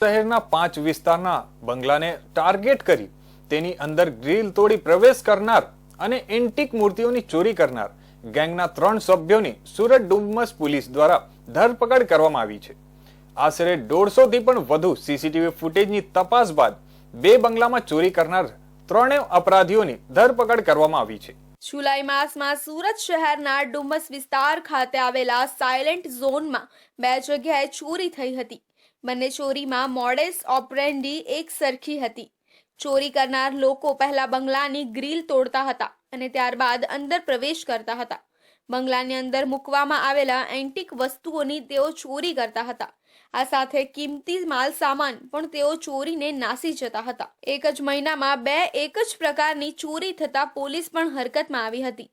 શહેરના પાંચ વિસ્તારના બંગલાને ટાર્ગેટ કરી તેની અંદર ગ્રીલ તોડી પ્રવેશ કરનાર અને એન્ટિક મૂર્તિઓની ચોરી કરનાર ગેંગના ત્રણ સભ્યોની સુરત ડુમસ પોલીસ દ્વારા ધરપકડ કરવામાં આવી છે. આશરે દોઢસોથી પણ વધુ સીસીટીવી ફૂટેજની તપાસ બાદ બે બંગલામાં ચોરી કરનાર ત્રણેય અપરાધીઓની ધરપકડ કરવામાં આવી છે. જુલાઈ માસમાં સુરત શહેરના ડુમસ વિસ્તાર ખાતે આવેલા સાયલેન્ટ ઝોનમાં બે જગ્યાએ ચોરી થઈ હતી. બંને ચોરીમાં મોડેસ ઓપરેન્ડી એક સરખી હતી. ચોરી કરનાર લોકો પહેલા બંગલાની ગ્રીલ તોડતા હતા અને ત્યારબાદ અંદર પ્રવેશ કરતા હતા. બંગલાની અંદર મૂકવામાં આવેલા એન્ટિક વસ્તુઓની તેઓ ચોરી કરતા હતા. આ સાથે કિંમતી માલ સામાન પણ તેઓ ચોરીને નાસી જતા હતા. એક જ મહિનામાં બે એક જ પ્રકારની ચોરી થતા પોલીસ પણ હરકતમાં આવી હતી.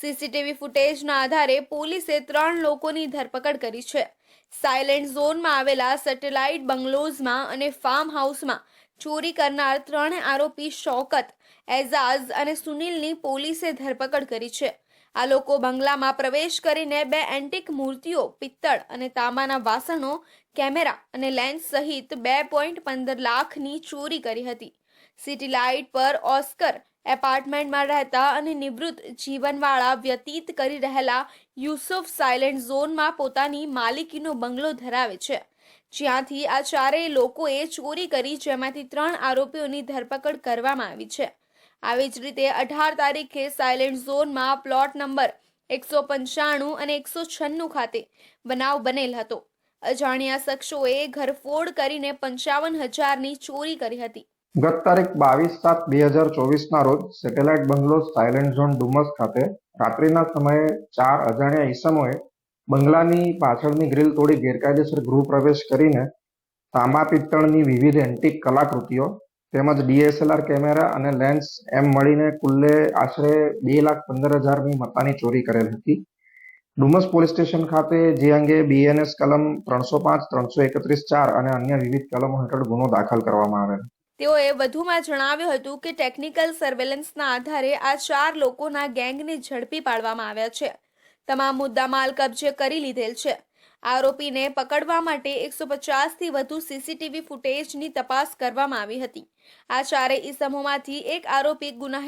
સીસીટીવી ફૂટેજના આધારે પોલીસે ત્રણ લોકોની ધરપકડ કરી છે. સાયલેન્ટ ઝોનમાં આવેલા સેટેલાઇટ બંગલોઝમાં અને ફાર્મ હાઉસમાં ચોરી કરનાર ત્રણ આરોપી શૌકત, એઝાઝ અને સુનિલની પોલીસે ધરપકડ કરી છે. આ લોકો બંગલામાં પ્રવેશ કરીને બે એન્ટિક મૂર્તિઓ, પિત્તળ અને તાંબાના વાસણો, કેમેરા અને લેન્સ સહિત બે પોઈન્ટ પંદર લાખની ચોરી કરી હતી. સિટી લાઇટ પર ઓસ્કર એપાર્ટમેન્ટમાં રહેતા અને નિવૃત્ત જીવનવાળા વ્યતીત કરી રહેલા યુસુફ સાયલેન્ટ ઝોનમાં પોતાની માલિકીનો બંગલો ધરાવે છે. જ્યાંથી આ ચારેય લોકોએ ચોરી કરી જેમાંથી ત્રણ આરોપીઓની ધરપકડ કરવામાં આવી છે. આવી જ રીતે અઢાર તારીખે સાયલેન્ટ ઝોનમાં પ્લોટ નંબર એકસો પંચાણું અને એકસો છન્નું ખાતે બનાવ બનેલ હતો. અજાણ્યા શખ્સોએ ઘરફોડ કરીને પંચાવન હજારની ચોરી કરી હતી. ગત તારીખ બાવીસ સાત બે હજાર ચોવીસના રોજ satellite bungalow silent zone Dumas ખાતે રાત્રિના સમયે ચાર અજાણ્યા ઈસમોએ બંગલાની પાછળની ગ્રીલ તોડી ગેરકાયદેસર ગૃહ પ્રવેશ કરીને તાંબા પિત્તળની વિવિધ એન્ટિક કલાકૃતિઓ તેમજ ડીએસએલઆર કેમેરા અને લેન્સ એમ મળીને કુલ્લે આશરે બે લાખ પંદર હજારની મતાની ચોરી કરેલ હતી. ડુમસ પોલીસ સ્ટેશન ખાતે જે અંગે બીએનએસ કલમ ત્રણસો પાંચ, ત્રણસો એકત્રીસ ચાર અને અન્ય વિવિધ કલમો હેઠળ ગુનો દાખલ કરવામાં આવેલ. તેઓએ વધુમાં જણાવ્યું હતું કે ટેકનિકલ સર્વેલન્સના આધારે આ ચાર લોકોના ગેંગને ઝડપી પાડવામાં આવ્યા છે. તમામ મુદ્દામાલ કબજે કરી લીધેલ છે. આરોપીને પકડવા માટે એકસો પચાસથી વધુ સીસીટીવી ફૂટેજની તપાસ કરવામાં આવી હતી. આ ચારેય ઇસમોમાંથી એક આરોપી ગુનાહિત